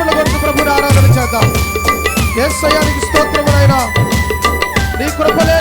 సమర్పణ కొరకు ప్రభుని ఆరాధన చేద్దాం. ఏ సయానికి స్తోత్రములైనా. నీ కృపలే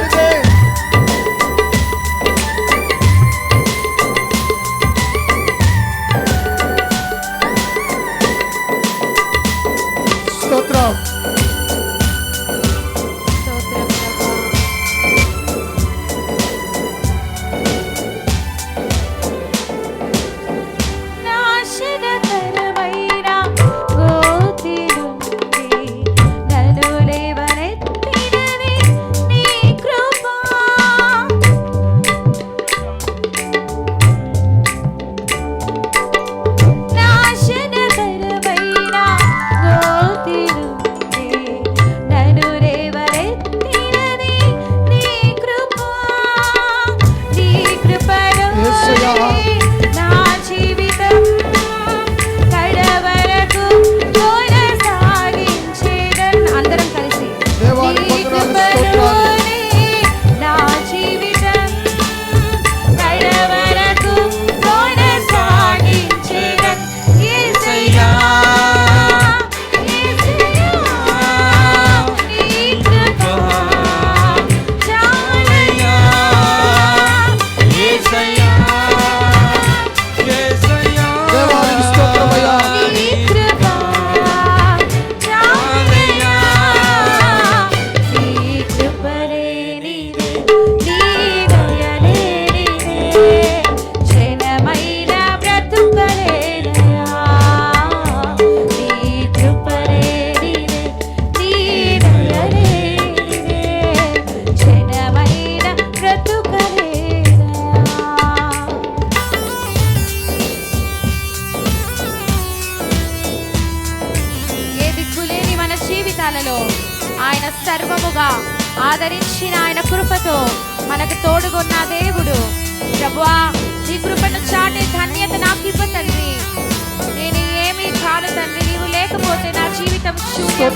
లేకపోతే నా జీవితం శూన్యం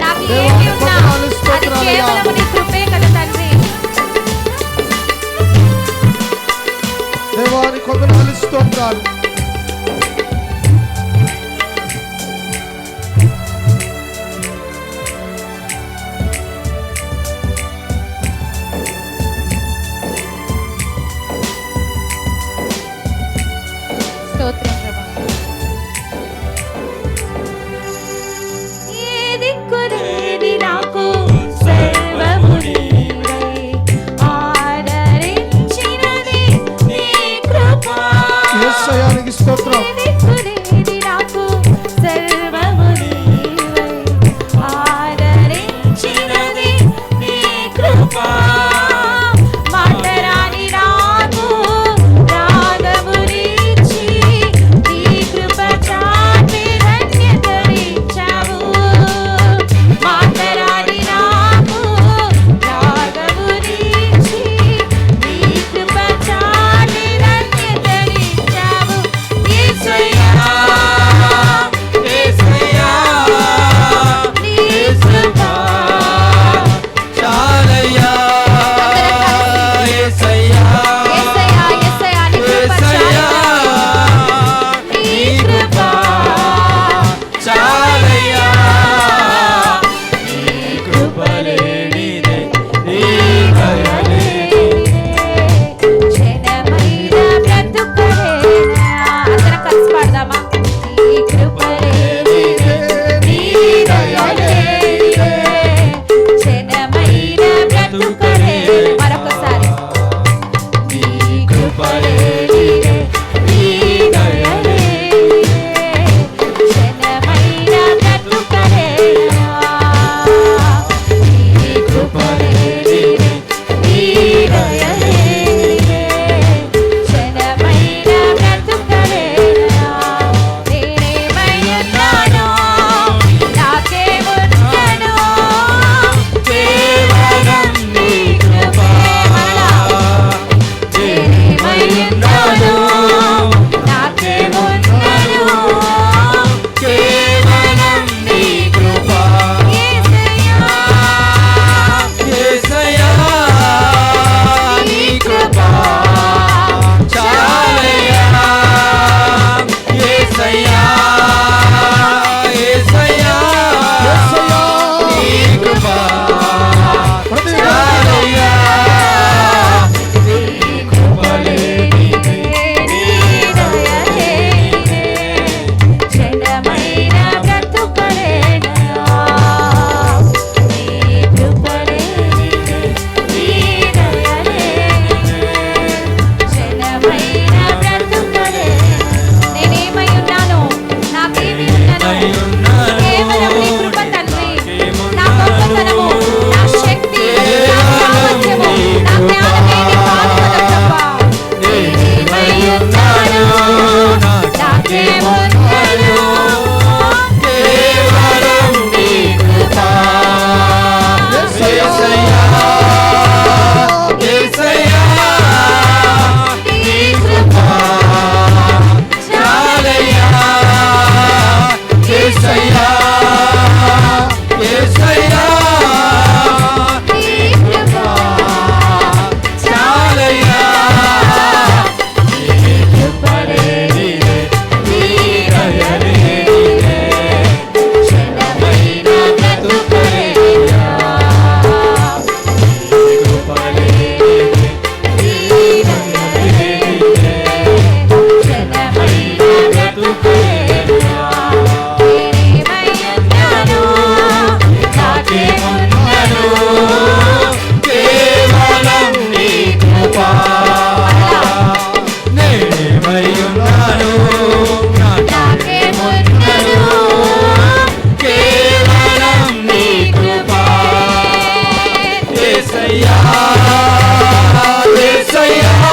నాకు ఏమి ఉన్నా? అది కేవలం నీ కృపే కదా తండ్రి. దేవానికి కొందనాలు స్తోత్రాలు. ఏసయ్యా ఏసయ్యా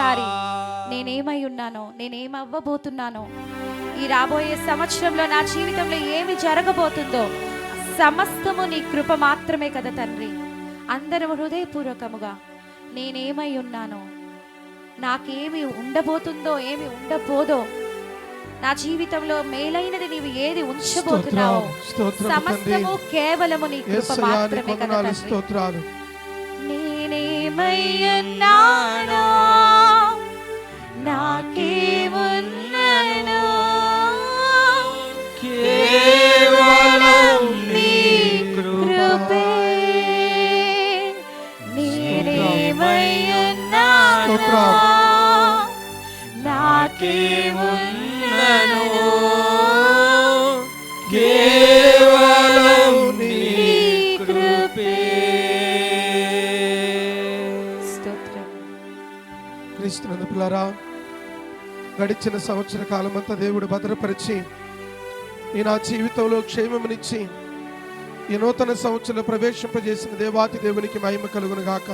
ఒక్కసారి నేనేమై ఉన్నానో నేనేమవ్వబోతున్నానో ఈ రాబోయే సంవత్సరంలో నా జీవితంలో ఏమి జరగబోతుందో సమస్తము నీ కృప మాత్రమే కదా తండ్రి. అందరం హృదయపూర్వకముగా నేనేమై ఉన్నానో నాకేమి ఉండబోతుందో ఏమి ఉండబోదో నా జీవితంలో మేలైనది నీవు ఏది ఉంచబోతున్నావో సమస్తము కేవలము నీ కృప మాత్రమే కదా స్తోత్రాలు. నేనేమయ్యన్నానో గడిచిన సంవత్సర కాలం అంతా దేవుడు భద్రపరిచి ఈ నా జీవితంలో క్షేమమునిచ్చి ఈ నూతన సంవత్సరంలో ప్రవేశింపజేసిన దేవాతి దేవునికి మహిమ కలుగును గాక